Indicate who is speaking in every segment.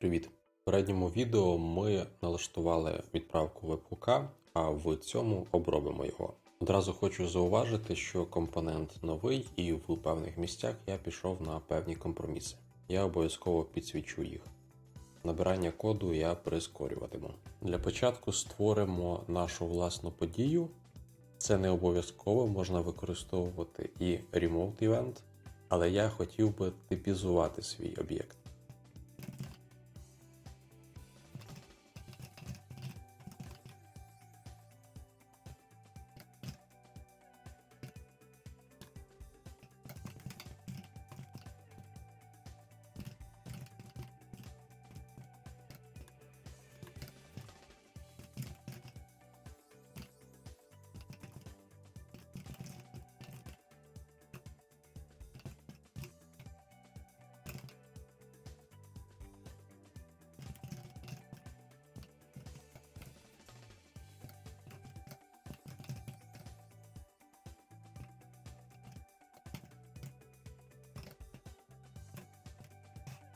Speaker 1: Привіт! В передньому відео ми налаштували відправку веб-хука, а в цьому обробимо його. Одразу хочу зауважити, що компонент новий, і в певних місцях я пішов на певні компроміси. Я обов'язково підсвічу їх. Набирання коду я прискорюватиму. Для початку створимо нашу власну подію. Це не обов'язково можна використовувати і Remote Event, але я хотів би типізувати свій об'єкт.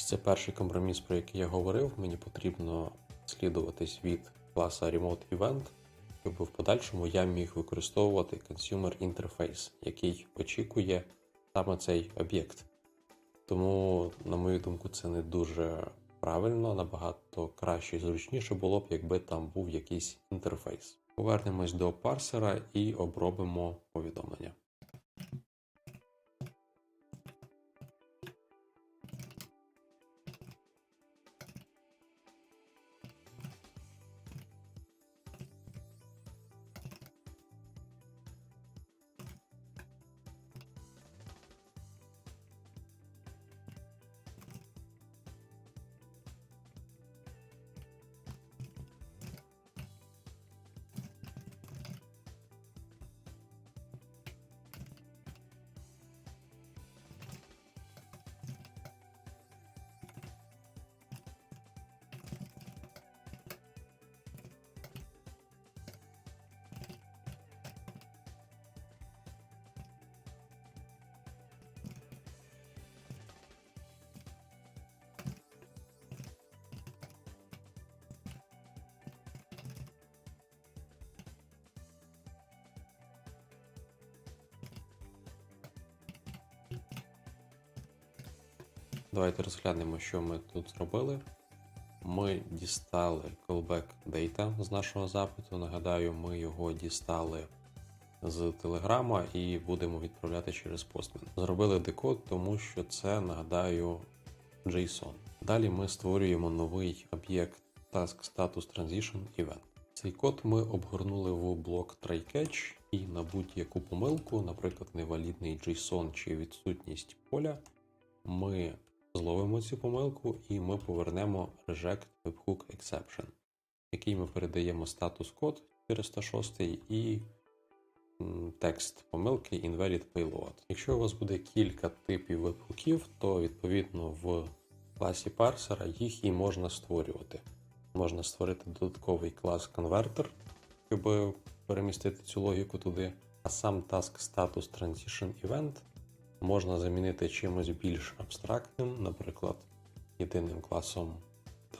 Speaker 1: Це перший компроміс, про який я говорив. Мені потрібно слідуватись від класа Remote Event, щоб в подальшому я міг використовувати Consumer Interface, який очікує саме цей об'єкт. Тому, на мою думку, це не дуже правильно, набагато краще і зручніше було б, якби там був якийсь інтерфейс. Повернемось до парсера і обробимо повідомлення. Давайте розглянемо, що ми тут зробили. Ми дістали callback data з нашого запиту. Нагадаю, ми його дістали з Телеграма і будемо відправляти через Postman. Зробили декод, тому що це, нагадаю, JSON. Далі ми створюємо новий об'єкт Task Status Transition Event. Цей код ми обгорнули в блок try-catch і на будь-яку помилку, наприклад, невалідний JSON чи відсутність поля, ми зловимо цю помилку і ми повернемо reject webhook exception, який ми передаємо статус код 406 і текст помилки invalid payload. Якщо у вас буде кілька типів вебхуків, то відповідно в класі парсера їх і можна створювати. Можна створити додатковий клас конвертер, щоб перемістити цю логіку туди, а сам task status transition event можна замінити чимось більш абстрактним, наприклад, єдиним класом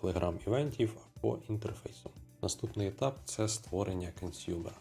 Speaker 1: Telegram івентів або інтерфейсом. Наступний етап це створення консюмера.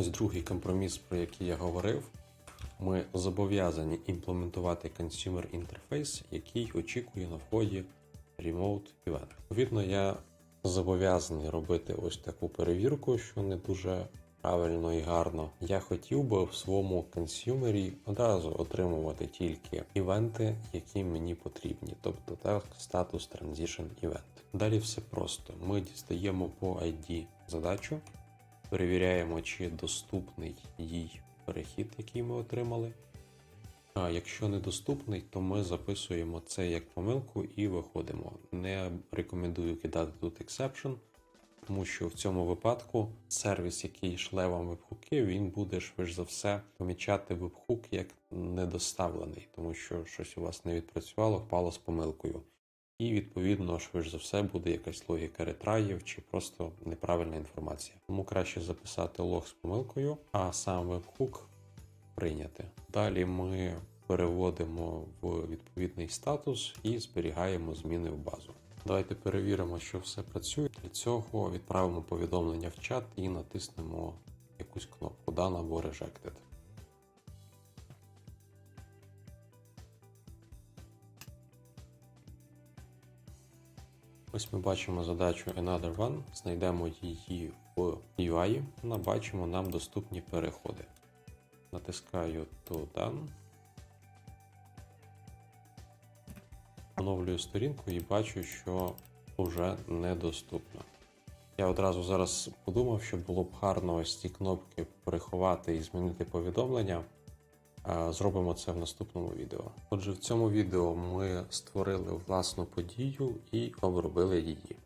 Speaker 1: Ось другий компроміс, про який я говорив. Ми зобов'язані імплементувати consumer інтерфейс, який очікує на вході Remote Event. Відповідно, я зобов'язаний робити ось таку перевірку, що не дуже правильно і гарно. Я хотів би в своєму консюмері одразу отримувати тільки івенти, які мені потрібні, тобто так статус Transition Event. Далі все просто. Ми дістаємо по ID задачу, перевіряємо, чи доступний їй перехід, який ми отримали. А якщо недоступний, то ми записуємо це як помилку і виходимо. Не рекомендую кидати тут exception, тому що в цьому випадку сервіс, який шле вам вебхуки, він буде швидше за все помічати вебхук як недоставлений, тому що щось у вас не відпрацювало, впало з помилкою. І відповідно, швидше за все, буде якась логіка ретраїв чи просто неправильна інформація. Тому краще записати лог з помилкою, а сам вебхук прийняти. Далі ми переводимо в відповідний статус і зберігаємо зміни в базу. Давайте перевіримо, що все працює. Для цього відправимо повідомлення в чат і натиснемо якусь кнопку Done або Rejected. Ось ми бачимо задачу Another One, знайдемо її в UI, і бачимо нам доступні переходи. Натискаю to Done. Оновлюю сторінку і бачу, що вже недоступно. Я одразу зараз подумав, що було б гарно ось ці кнопки приховати і змінити повідомлення. Зробимо це в наступному відео. Отже, в цьому відео ми створили власну подію і обробили її.